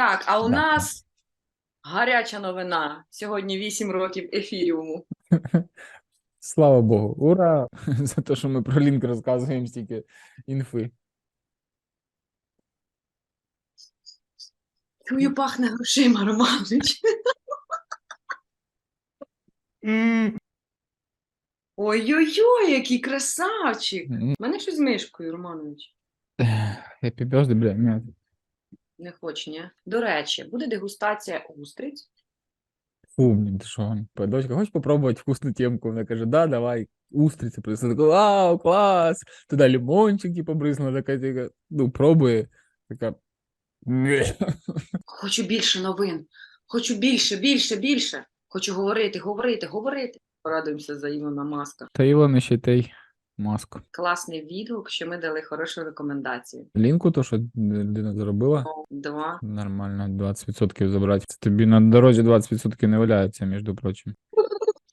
Так, а у Да. нас гаряча новина. Сьогодні 8 років ефіріуму. Слава Богу, ура! За те, що ми про лінк розказуємо стільки інфи. Чую, пахне грошима, Романович. Ой-ой-ой, який красавчик. У мене щось з мишкою, Романович. Happy birthday, бля. Не хоч, ні. До речі, буде дегустація устриць. Фу, блін, ти що? Дочка, хочеш попробувати вкусну темку? Вона каже, да, давай, устриці принесла. Така, вау, клас! Туди лимончик, типу, бризнула, така, така, ну, пробує, така, «Ні». Хочу більше новин. Хочу більше, більше, більше. Хочу говорити, говорити, говорити. Порадуємося за Ілона Маска. Та Ілона ще той маску. Класний відгук, що ми дали хорошу рекомендацію. Лінку, то, що людина зробила, Два. нормально, 20% забрати. Тобі на дорозі 20% не валяється, між прочим.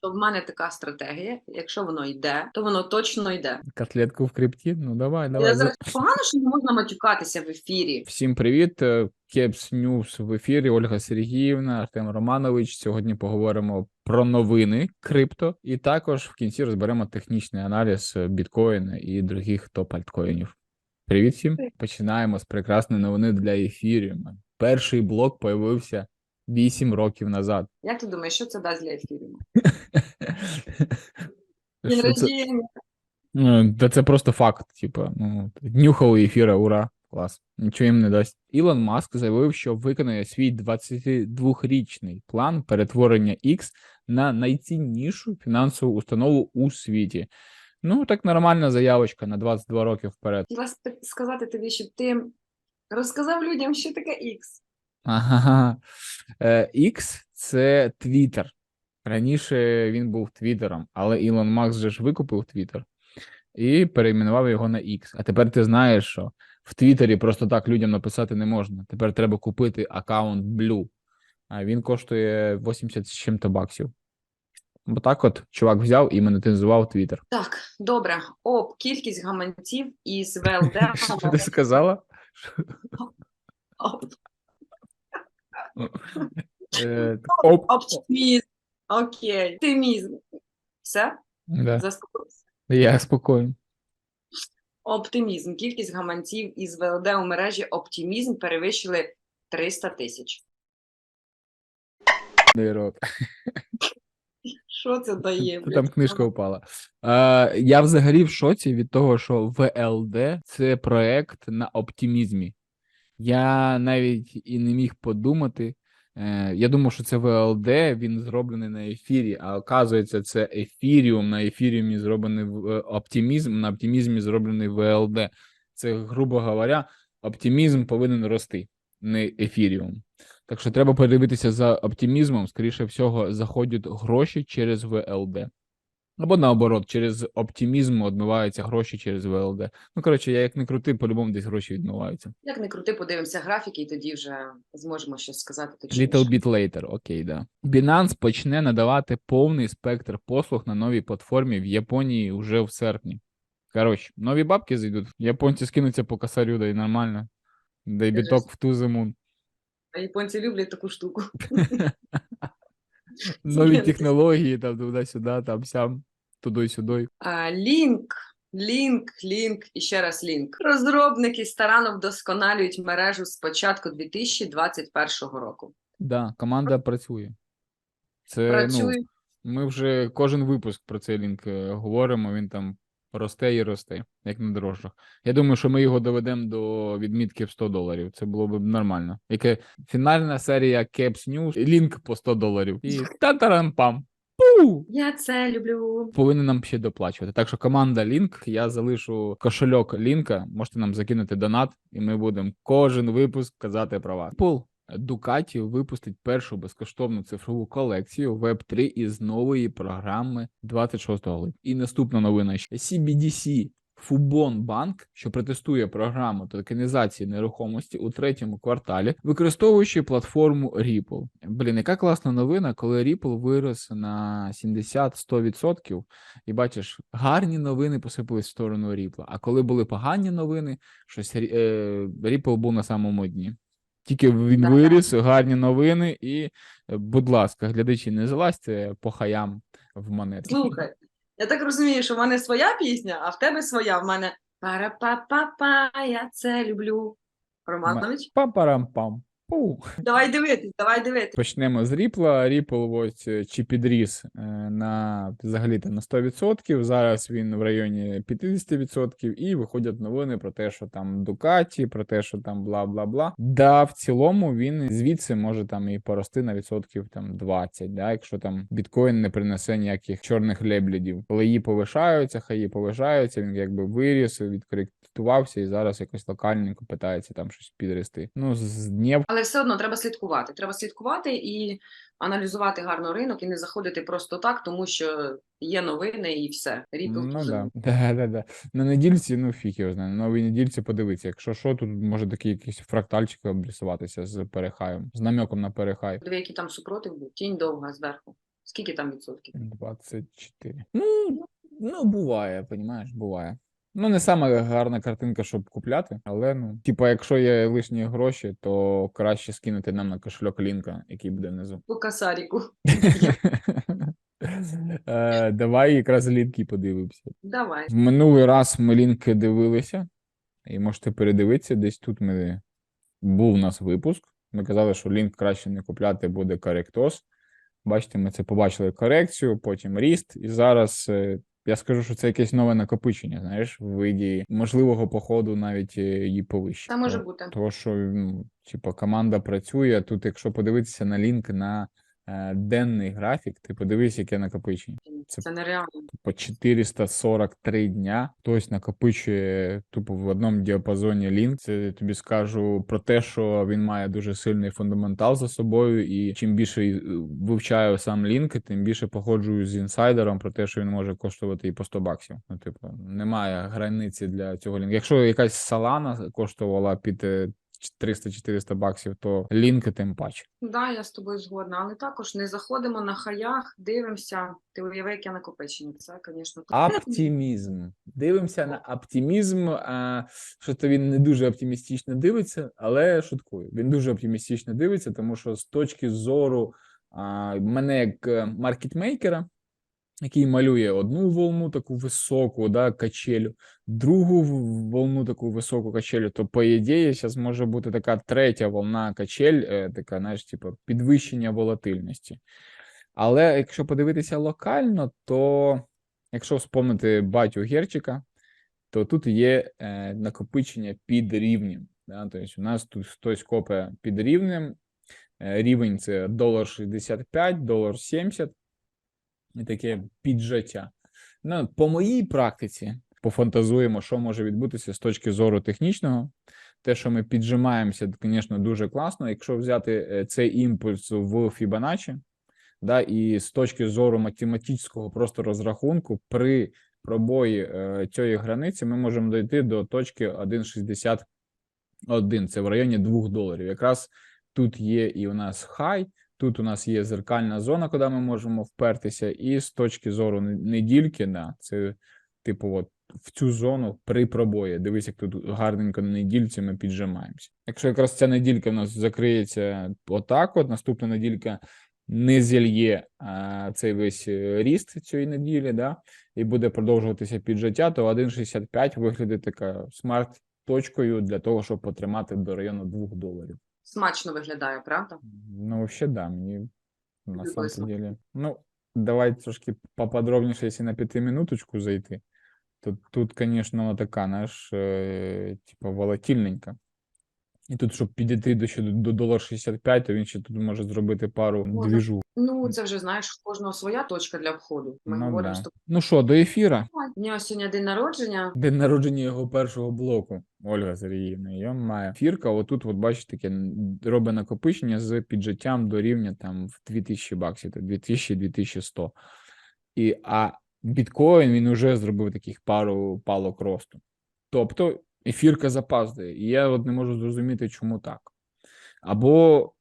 То в мене така стратегія. Якщо воно йде, то воно точно йде. Котлетку в крипті? Ну давай, давай. Я зараз погано, що не можна матюкатися в ефірі. Всім привіт. е, Кепс Ньюс в ефірі. Ольга Сергіївна, Артем Романович. Сьогодні поговоримо про новини крипто, і також в кінці розберемо технічний аналіз е, біткоїна і других топ-альткоїнів. Привіт всім. Починаємо з прекрасної новини для ефіріума. Перший блок появився 8 років назад. Як ти думаєш, що це дасть для ефіру? Це? Ну, Та це просто факт. Типа, ну, нюхали ефіра, ура, клас. Нічого їм не дасть. Ілон Маск заявив, що виконує свій 22-річний план перетворення X на найціннішу фінансову установу у світі. Ну, так нормальна заявочка на 22 роки вперед. Хотіла сказати тобі, щоб ти розказав людям, що таке X. Ага. Е, X – це Twitter. Раніше він був Твіттером, але Ілон Макс же ж викупив Твіттер і перейменував його на X. А тепер ти знаєш, що в Твіттері просто так людям написати не можна. Тепер треба купити аккаунт Blue, а він коштує 80 з чим-то баксів. Бо так от чувак взяв і монетизував Твіттер. Так, добре. Об, кількість гаманців із ВЛД. Що ти сказала? Оп, Оп. Оптимізм. Окей. Оптимізм. Все? Да. Заспокойся. Я спокійний. Оптимізм. Кількість гаманців із ВЛД у мережі Оптимізм перевищили 300 тисяч. Що це дає? Блядь? Там книжка впала. Е, я взагалі в шоці від того, що ВЛД це проект на оптимізмі. Я навіть і не міг подумати. Е, я думав, що це ВЛД, він зроблений на ефірі, а оказується, це ефіріум. На ефіріумі зроблений е, оптимізм, на оптимізмі зроблений ВЛД. Це, грубо говоря, оптимізм повинен рости, не ефіріум. Так що треба подивитися за оптимізмом. Скоріше всього, заходять гроші через ВЛД. Або наоборот, через оптимізм відмиваються гроші через ВЛД. Ну, коротше, я як не крути, по-любому десь гроші відмиваються. Як не крути, подивимося графіки, і тоді вже зможемо щось сказати. точніше. Little bit later, окей, да. Binance почне надавати повний спектр послуг на новій платформі в Японії вже в серпні. Коротше, нові бабки зайдуть. Японці скинуться по косарю, да і нормально. Да й біток в ту зиму. А японці люблять таку штуку. Нові технології, там туди-сюди, там сям, туди-сюди. Лінк, лінк, лінк і ще раз лінк. Розробники старанно вдосконалюють мережу з початку 2021 року. Да, команда працює. Це ну, Ми вже кожен випуск про цей лінк е, говоримо. Він там росте і росте, як на дорожчах. Я думаю, що ми його доведемо до відмітки в 100 доларів. Це було б нормально. Яке фінальна серія Caps News, лінк по 100 доларів. І та-тарам-пам. Пу! Я це люблю. Повинен нам ще доплачувати. Так що команда Лінк, я залишу кошельок Лінка. Можете нам закинути донат, і ми будемо кожен випуск казати про вас. Пул. Ducati випустить першу безкоштовну цифрову колекцію Web3 із нової програми 26 липня. І наступна новина ще CBDC Fubon Bank, що протестує програму токенізації нерухомості у третьому кварталі, використовуючи платформу Ripple. Блін, яка класна новина, коли Ripple вирос на 70-100%, і бачиш, гарні новини посипались в сторону Ripple, а коли були погані новини, щось е, Ripple був на самому дні. Тільки він Да. виріс, гарні новини, і, е, будь ласка, глядачі, не залазьте по хаям в монетки. Слухай, я так розумію, що в мене своя пісня, а в тебе своя. В мене пара-па-па-па, я це люблю. Романович, Пам-парам-пам. Давай дивитись, давай дивитись. Почнемо з Ріпла. Ріпл ось е, чи підріс е, на взагалі на 100%. Зараз він в районі 50%, і виходять новини про те, що там Дукаті, про те, що там бла бла бла. Да, в цілому він звідси може там і порости на відсотків там 20, да, якщо там біткоін не принесе ніяких чорних леблідів. Коли її повишаються, хай її повишаються, він якби виріс, відкоректувався і зараз якось локальненько питається там щось підрости. Ну, з днів Але все одно треба слідкувати. Треба слідкувати і аналізувати гарно ринок, і не заходити просто так, тому що є новини і все. Ріпл Ну да. Да, да, да. На недільці, ну фіг його знає. На новій недільці подивитися. Якщо що, тут може такий якийсь фрактальчик обрисуватися з перехаєм, з намеком на перехай. Диви, який там супротив був. Тінь довга зверху. Скільки там відсотків? 24. Ну, ну буває, понімаєш, буває. Ну, не саме гарна картинка, щоб купляти, але ну, типа, якщо є лишні гроші, то краще скинути нам на кошельок лінка, який буде внизу. По касаріку. Е, Давай якраз лінки подивимося. Давай. В минулий раз ми лінки дивилися, і можете передивитися, десь тут ми був у нас випуск. Ми казали, що лінк краще не купляти, буде коректоз. Бачите, ми це побачили корекцію, потім ріст, і зараз е, я скажу, що це якесь нове накопичення, знаєш, в виді можливого походу навіть е, її повищення. Це може бути. Того, що ну, типу, команда працює. Тут, якщо подивитися на лінк на денний графік, ти подивись, яке накопичення це- Це нереально. по 443 дня. Хтось накопичує тупо в одному діапазоні лінк. Це я тобі скажу про те, що він має дуже сильний фундаментал за собою, і чим більше е, вивчаю сам лінк, тим більше походжую з інсайдером про те, що він може коштувати і по 100 баксів. Ну, типу, немає границі для цього лінку. Якщо якась Solana коштувала під е, 300-400 баксів, то лінки тим паче. Да, я з тобою згодна, але також не заходимо на хаях, дивимося. Ти уяви, яке накопичення. Це, звісно, Оптимізм. Дивимося на оптимізм. А, що то він не дуже оптимістично дивиться, але шуткую. Він дуже оптимістично дивиться, тому що з точки зору а, мене як е, маркетмейкера, який малює одну волну таку високу, да, качелю, другу волну таку високу качелю, то по ідеї зараз може бути така третя волна качель, е, така, знаєш, типу, підвищення волатильності. Але якщо подивитися локально, то якщо вспомнити батю Герчика, то тут є е, накопичення під рівнем. Да? Тобто у нас тут хтось копає під рівнем. Е, рівень це долар 65, долар 70 і таке піджаття. Ну, по моїй практиці пофантазуємо, що може відбутися з точки зору технічного. Те, що ми піджимаємося, звісно, дуже класно. Якщо взяти е, цей імпульс в Fibonacci, да, і з точки зору математичного просто розрахунку, при пробої е, цієї границі ми можемо дійти до точки 1,61. Це в районі 2 доларів. Якраз тут є і у нас хай, тут у нас є зеркальна зона, куди ми можемо впертися, і з точки зору не- недільки, да, це типу, от в цю зону при пробої. Дивись, як тут гарненько на недільці ми піджимаємося. Якщо якраз ця неділька в нас закриється отак, от наступна неділька не зільє а, цей весь е, ріст цієї неділі, да, і буде продовжуватися піджиття, то 1,65 виглядає така смарт-точкою для того, щоб потримати до району 2 доларів. смачно виглядає, правда? Ну, вообще, да, мені на Любой самом смак. деле. Ну, давай трошки поподробніше, якщо на п'ятиминуточку зайти, то тут, конечно, вона така, знаєш, е, типа волатильненька. І тут, щоб підійти до, ще до, до долар 65, то він ще тут може зробити пару Може. двіжу. Ну, це вже знаєш, в кожного своя точка для входу. Ми Ну, говоримо, да. що ну що, до ефіра? у нього сьогодні день народження. День народження його першого блоку. Ольга Сергіївна, його має. Фірка, отут, от бачите, таке робить накопичення з піджиттям до рівня там в 2000 баксів, то 2000-2100. І, а біткоін він вже зробив таких пару палок росту. Тобто ефірка запаздує. І я от не можу зрозуміти, чому так. Або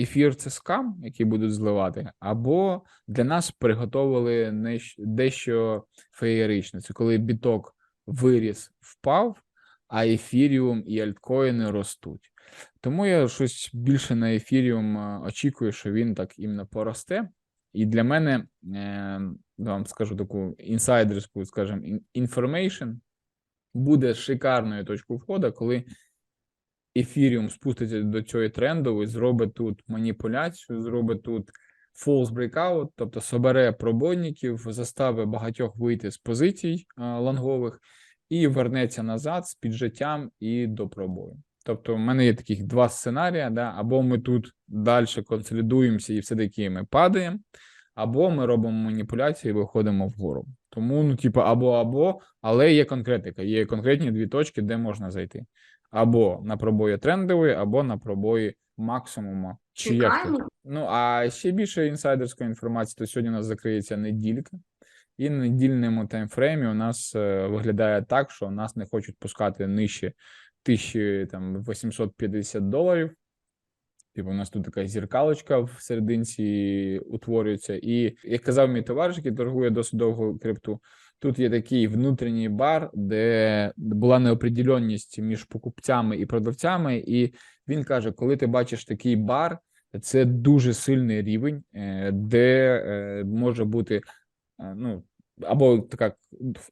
ефір це скам, який будуть зливати, або для нас приготовили дещо феєричне. Це коли біток виріс, впав, а ефіріум і альткоїни ростуть. Тому я щось більше на ефіріум е, очікую, що він так іменно поросте. І для мене е, вам скажу таку інсайдерську, скажімо, information буде шикарною точкою входу, коли ефіріум спуститься до цієї трендової, зробить тут маніпуляцію, зробить тут false breakout, тобто собере пробойників, заставить багатьох вийти з позицій а, лонгових і вернеться назад з піджиттям і до пробою. Тобто, в мене є таких два сценарії: да? або ми тут далі консолідуємося і все-таки ми падаємо, або ми робимо маніпуляції і виходимо вгору. Тому, ну, типу, або або, але є конкретика, є конкретні дві точки, де можна зайти. Або на пробої трендової, або на пробої максимума. Чи як тут? Ну, а ще більше інсайдерської інформації, то сьогодні у нас закриється неділька, і на недільному таймфреймі у нас е, виглядає так, що нас не хочуть пускати нижче 1850 доларів. Типу, у нас тут така зіркалочка в серединці утворюється. І як казав мій товариш, який торгує досить довго крипту, тут є такий внутрішній бар, де була неопределенність між покупцями і продавцями. І він каже: коли ти бачиш такий бар, це дуже сильний рівень, е, де е, може бути е, ну, або така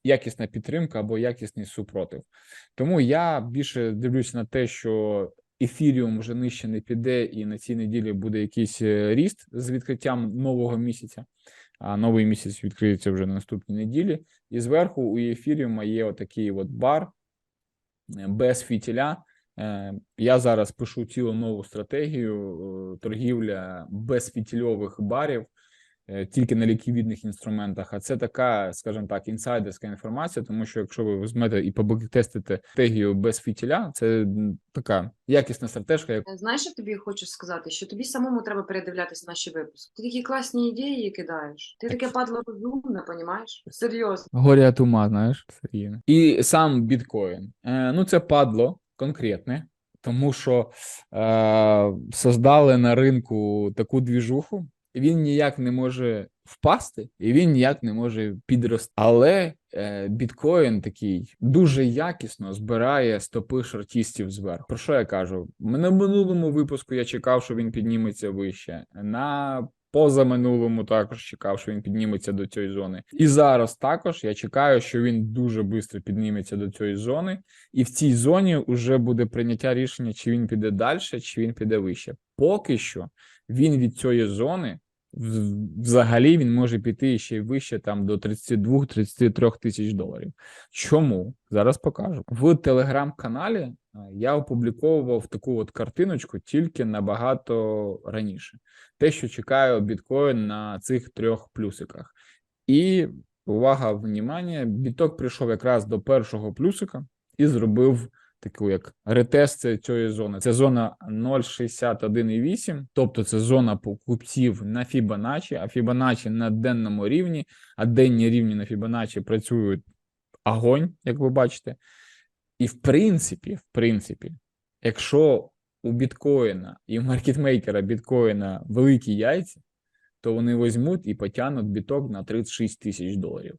якісна підтримка, або якісний супротив. Тому я більше дивлюся на те, що ефіріум вже нижче не піде, і на цій неділі буде якийсь е, ріст з відкриттям нового місяця. А новий місяць відкриється вже на наступній неділі. І зверху у ефіріума є отакий от бар е, без фітіля. Е, Я зараз пишу цілу нову стратегію торгівля без фітільових барів тільки на ліквідних інструментах. А це така, скажімо так, інсайдерська інформація, тому що якщо ви візьмете і побактестите стратегію без фітіля, це така якісна стратежка, як Знаєш, що тобі хочу сказати, що тобі самому треба передивлятися наші випуски. Ти такі класні ідеї кидаєш. Ти таке падло розумне, понімаєш? Серйозно. горя от ума, знаєш, Сергій. І сам біткоін. Е, ну, це падло конкретне, тому що е, создали на ринку таку двіжуху, він ніяк не може впасти, і він ніяк не може підрости. Але е, біткоін такий дуже якісно збирає стопи шортістів зверху. Про що я кажу? На минулому випуску я чекав, що він підніметься вище. На позаминулому також чекав, що він підніметься до цієї зони. І зараз також я чекаю, що він дуже швидко підніметься до цієї зони, і в цій зоні вже буде прийняття рішення, чи він піде далі, чи він піде вище. Поки що він від цієї зони взагалі він може піти ще вище там до 32-33 тисяч доларів. Чому? Зараз покажу. В телеграм-каналі я опубліковував таку от картиночку тільки набагато раніше. Те, що чекаю біткоін на цих трьох плюсиках. І увага, внимання, біток прийшов якраз до першого плюсика і зробив таку як ретест цієї зони. Це зона 0,61,8, тобто це зона покупців на Fibonacci, а Fibonacci на денному рівні, а денні рівні на Fibonacci працюють огонь, як ви бачите. І в принципі, в принципі, якщо у біткоїна і у маркетмейкера біткоїна великі яйця, то вони візьмуть і потягнуть біток на 36 тисяч доларів.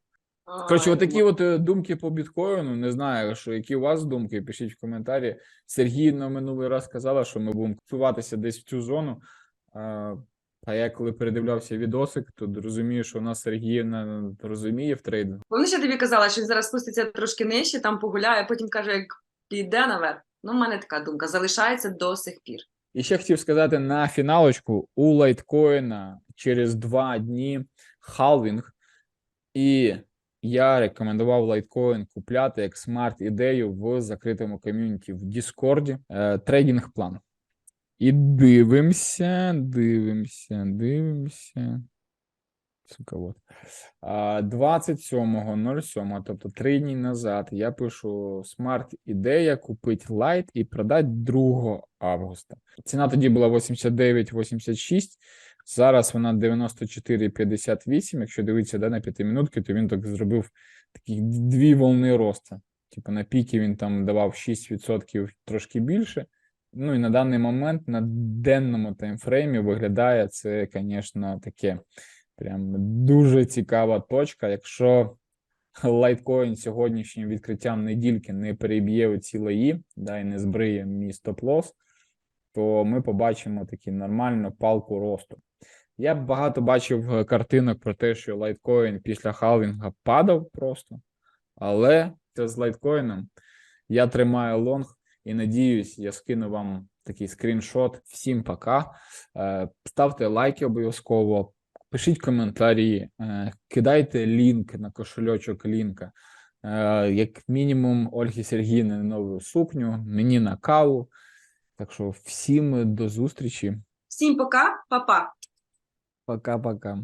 Коротше, отакі от е, думки по біткоїну. Не знаю, що які у вас думки. Пишіть в коментарі. Сергій на минулий раз казала, що ми будемо купуватися десь в цю зону. А, я коли передивлявся відосик, то розумію, що у нас Сергіївна розуміє в трейдингу. Помниш, я тобі казала, що він зараз спуститься трошки нижче, там погуляє, потім каже, як піде наверх. Ну, в мене така думка залишається до сих пір. І ще хотів сказати на фіналочку у лайткоїна через два дні халвінг, і я рекомендував лайткоін купляти як смарт-ідею в закритому ком'юніті в Діскорді. Е, трейдинг план. І дивимося, дивимося, дивимося. Сука, от. 27.07, тобто три дні назад, я пишу смарт-ідея купити лайт і продати 2 августа. Ціна тоді була 89,86, зараз вона 94,58. Якщо дивитися да, на 5 минутки, то він так зробив такі дві волни росту. Типу на піки він там давав 6% трошки більше. Ну і на даний момент на денному таймфреймі виглядає це, звісно, таке прям дуже цікава точка. Якщо лайткоін сьогоднішнім відкриттям недільки не переб'є оці лаї, да, і не збриє мій стоп-лосс, то ми побачимо таку нормальну палку росту. Я багато бачив е, картинок про те, що лайткоін після халвінга падав просто, але це з лайткоїном я тримаю лонг і надіюсь, я скину вам такий скріншот. Всім пока. Е, Ставте лайки обов'язково, пишіть коментарі, е, кидайте лінк на кошельочок лінка. Як мінімум, Ольги Сергіївни на нову сукню, мені на каву. Так що всім до зустрічі. Всім пока, па-па. Пока-пока.